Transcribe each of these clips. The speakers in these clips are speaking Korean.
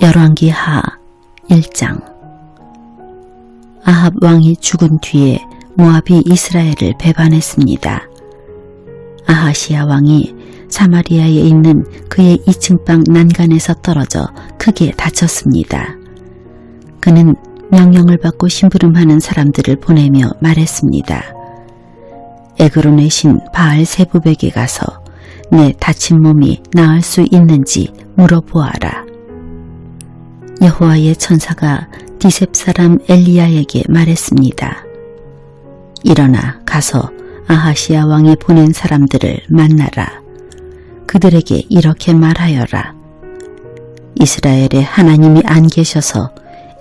열왕기하 1장 아합 왕이 죽은 뒤에 모압이 이스라엘을 배반했습니다. 아하시아 왕이 사마리아에 있는 그의 2층 방 난간에서 떨어져 크게 다쳤습니다. 그는 명령을 받고 심부름하는 사람들을 보내며 말했습니다. 에그론의 신 바알 세부백에 가서 내 다친 몸이 나을 수 있는지 물어보아라. 여호와의 천사가 디셉 사람 엘리야에게 말했습니다. 일어나 가서 아하시아 왕이 보낸 사람들을 만나라. 그들에게 이렇게 말하여라. 이스라엘에 하나님이 안 계셔서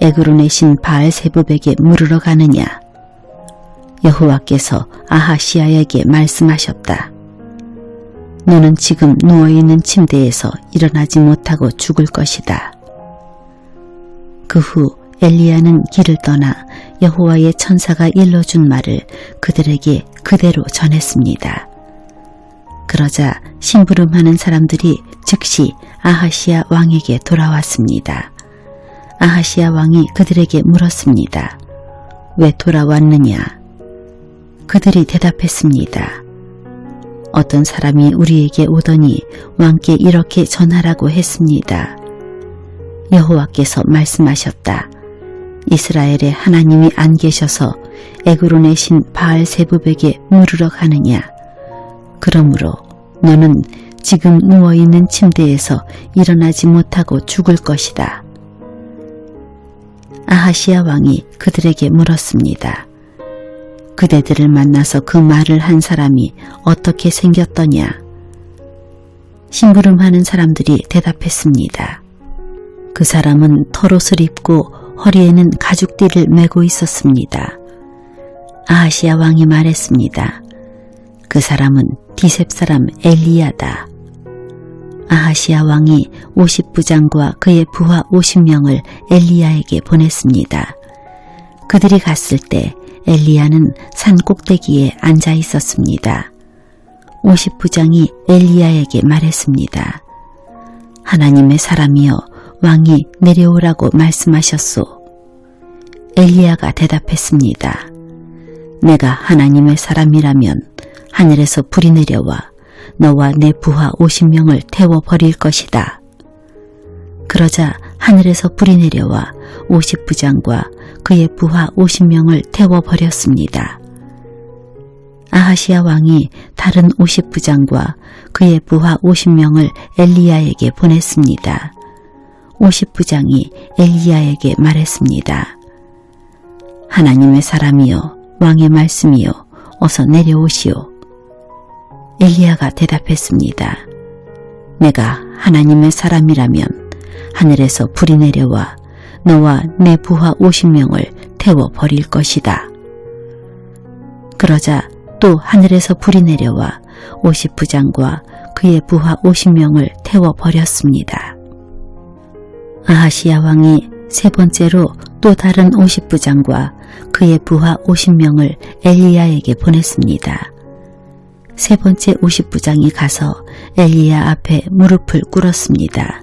에그론의 신 바알세부백에 물으러 가느냐. 여호와께서 아하시아에게 말씀하셨다. 너는 지금 누워있는 침대에서 일어나지 못하고 죽을 것이다. 그 후 엘리야는 길을 떠나 여호와의 천사가 일러준 말을 그들에게 그대로 전했습니다. 그러자 심부름하는 사람들이 즉시 아하시아 왕에게 돌아왔습니다. 아하시아 왕이 그들에게 물었습니다. 왜 돌아왔느냐? 그들이 대답했습니다. 어떤 사람이 우리에게 오더니 왕께 이렇게 전하라고 했습니다. 여호와께서 말씀하셨다. 이스라엘에 하나님이 안 계셔서 에그론의 신 바알 세부백에 물으러 가느냐. 그러므로 너는 지금 누워있는 침대에서 일어나지 못하고 죽을 것이다. 아하시아 왕이 그들에게 물었습니다. 그대들을 만나서 그 말을 한 사람이 어떻게 생겼더냐? 심부름하는 사람들이 대답했습니다. 그 사람은 털옷을 입고 허리에는 가죽띠를 메고 있었습니다. 아하시아 왕이 말했습니다. 그 사람은 디셉 사람 엘리야다. 아하시아 왕이 50부장과 그의 부하 50명을 엘리야에게 보냈습니다. 그들이 갔을 때 엘리야는 산 꼭대기에 앉아 있었습니다. 50부장이 엘리야에게 말했습니다. 하나님의 사람이여 왕이 내려오라고 말씀하셨소. 엘리야가 대답했습니다. 내가 하나님의 사람이라면 하늘에서 불이 내려와 너와 내 부하 50명을 태워버릴 것이다. 그러자 하늘에서 불이 내려와 50부장과 그의 부하 50명을 태워버렸습니다. 아하시아 왕이 다른 50부장과 그의 부하 50명을 엘리야에게 보냈습니다. 50부장이 엘리야에게 말했습니다. 하나님의 사람이여 왕의 말씀이여 어서 내려오시오. 엘리야가 대답했습니다. 내가 하나님의 사람이라면 하늘에서 불이 내려와 너와 내 부하 50명을 태워 버릴 것이다. 그러자 또 하늘에서 불이 내려와 50부장과 그의 부하 50명을 태워 버렸습니다. 아하시아 왕이 세 번째로 또 다른 50부장과 그의 부하 50명을 엘리야에게 보냈습니다. 세 번째 50부장이 가서 엘리야 앞에 무릎을 꿇었습니다.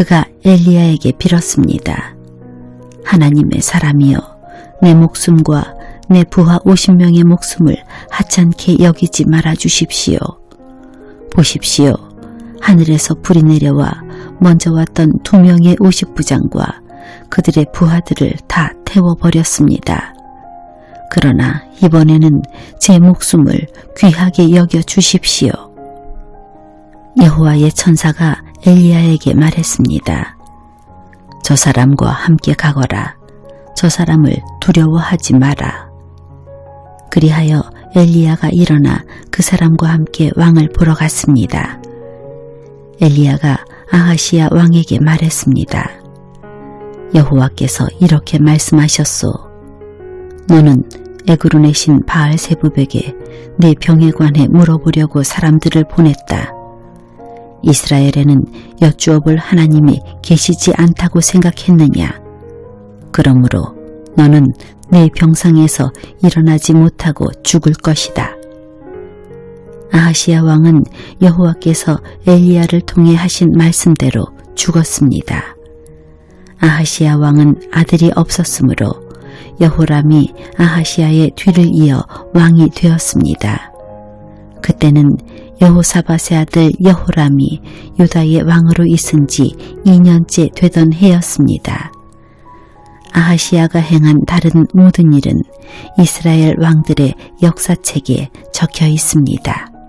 그가 엘리야에게 빌었습니다. 하나님의 사람이여 내 목숨과 내 부하 50명의 목숨을 하찮게 여기지 말아 주십시오. 보십시오. 하늘에서 불이 내려와 먼저 왔던 두 명의 50부장과 그들의 부하들을 다 태워버렸습니다. 그러나 이번에는 제 목숨을 귀하게 여겨 주십시오. 여호와의 천사가 엘리야에게 말했습니다. 저 사람과 함께 가거라. 저 사람을 두려워하지 마라. 그리하여 엘리야가 일어나 그 사람과 함께 왕을 보러 갔습니다. 엘리야가 아하시아 왕에게 말했습니다. 여호와께서 이렇게 말씀하셨소. 너는 에그론의 신 바알 세부백에 내 병에 관해 물어보려고 사람들을 보냈다. 이스라엘에는 여쭈어 볼 하나님이 계시지 않다고 생각했느냐? 그러므로 너는 내 병상에서 일어나지 못하고 죽을 것이다. 아하시아 왕은 여호와께서 엘리야를 통해 하신 말씀대로 죽었습니다. 아하시아 왕은 아들이 없었으므로 여호람이 아하시아의 뒤를 이어 왕이 되었습니다. 그때는 여호사밧의 아들 여호람이 유다의 왕으로 있은 지 2년째 되던 해였습니다. 아하시아가 행한 다른 모든 일은 이스라엘 왕들의 역사책에 적혀 있습니다.